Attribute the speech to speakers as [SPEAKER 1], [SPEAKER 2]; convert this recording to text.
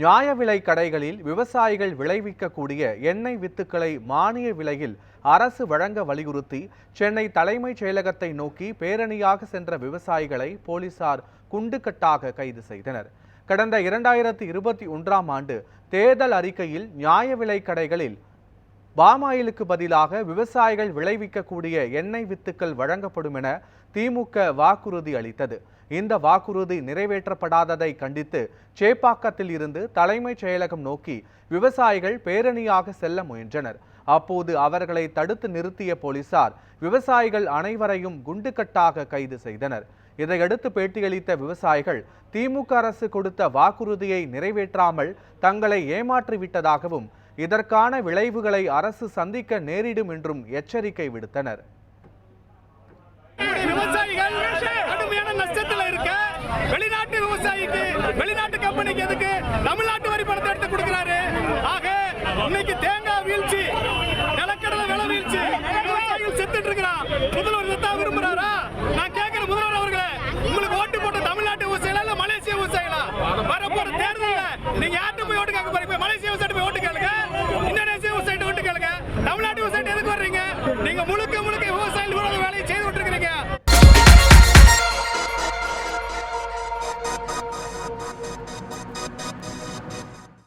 [SPEAKER 1] நியாய விலை கடைகளில் விவசாயிகள் விளைவிக்கக்கூடிய எண்ணெய் வித்துக்களை மானிய விலையில் அரசு வழங்க வலியுறுத்தி சென்னை தலைமைச் செயலகத்தை நோக்கி பேரணியாக சென்ற விவசாயிகளை போலீசார் குண்டுக்கட்டாக கைது செய்தனர். கடந்த இரண்டாயிரத்தி இருபத்தி ஒன்றாம் ஆண்டு தேர்தல் அறிக்கையில் நியாய விலை கடைகளில் பாமாயிலுக்கு பதிலாக விவசாயிகள் விளைவிக்கக்கூடிய எண்ணெய் வித்துக்கள் வழங்கப்படும் என திமுக வாக்குறுதி அளித்தது. இந்த வாக்குறுதி நிறைவேற்றப்படாததை கண்டித்து சேப்பாக்கத்தில் இருந்து தலைமைச் செயலகம் நோக்கி விவசாயிகள் பேரணியாக செல்ல முயன்றனர். அப்போது அவர்களை தடுத்து நிறுத்திய போலீசார் விவசாயிகள் அனைவரையும் குண்டுக்கட்டாக கைது செய்தனர். இதையடுத்து பேட்டியளித்த விவசாயிகள் திமுக அரசு கொடுத்த வாக்குறுதியை நிறைவேற்றாமல் தங்களை ஏமாற்றிவிட்டதாகவும் இதற்கான விளைவுகளை அரசு சந்திக்க நேரிடும் என்றும் எச்சரிக்கை விடுத்தனர்.
[SPEAKER 2] கம்பெனிக்கு எதுக்கு? தமிழ்நாட்டு வரி பணத்தை எடுத்து கொடுக்கிறாரு. ஆக இன்னைக்கு தேங்காய் வீழ்ச்சி நிலக்கடலை விலை வீழ்ச்சி விவசாயிகள் செத்துட்டு இருக்கிறான். முதல்வர் செத்தா விரும்புறாரா.